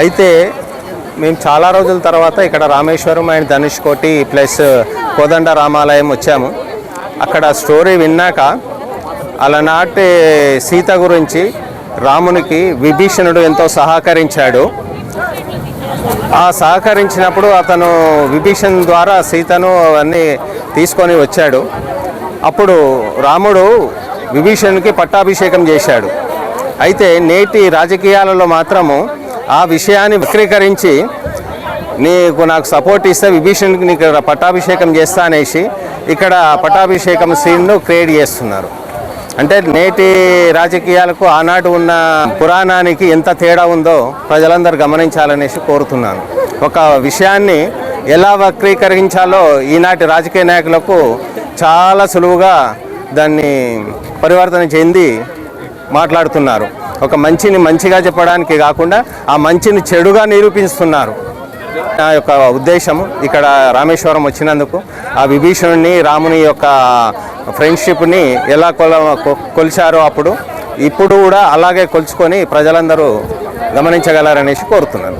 అయితే మేము చాలా రోజుల తర్వాత ఇక్కడ రామేశ్వరం అండ్ ధనుష్ కోటి ప్లస్ కోదండ రామాలయం వచ్చాము. అక్కడ స్టోరీ విన్నాక అలనాటి సీత గురించి రామునికి విభీషణుడు ఎంతో సహకరించాడు. ఆ సహకరించినప్పుడు అతను విభీషణ్ ద్వారా సీతను అన్నీ తీసుకొని వచ్చాడు. అప్పుడు రాముడు విభీషణునికి పట్టాభిషేకం చేశాడు. అయితే నేటి రాజకీయాలలో మాత్రము ఆ విషయాన్ని వక్రీకరించి నీకు నాకు సపోర్ట్ ఇస్తే విభీషణ్కి నీకు పట్టాభిషేకం చేస్తా అనేసి ఇక్కడ పట్టాభిషేకం సీన్ను క్రియేట్ చేస్తున్నారు. అంటే నేటి రాజకీయాలకు ఆనాడు ఉన్న పురాణానికి ఎంత తేడా ఉందో ప్రజలందరూ గమనించాలనేసి కోరుతున్నాను. ఒక విషయాన్ని ఎలా వక్రీకరించాలో ఈనాటి రాజకీయ నాయకులకు చాలా సులువుగా దాన్ని పరివర్తన చెంది మాట్లాడుతున్నారు. ఒక మంచిని మంచిగా చెప్పడానికి కాకుండా ఆ మంచిని చెడుగా నిరూపిస్తున్నారు. నా యొక్క ఉద్దేశం ఇక్కడ రామేశ్వరం వచ్చినందుకు ఆ విభీషణుని రాముని యొక్క ఫ్రెండ్షిప్ని ఎలా కొల కొ- కొలిచారో అప్పుడు ఇప్పుడు కూడా అలాగే కొలుచుకొని ప్రజలందరూ గమనించగలరనేసి కోరుతున్నాను.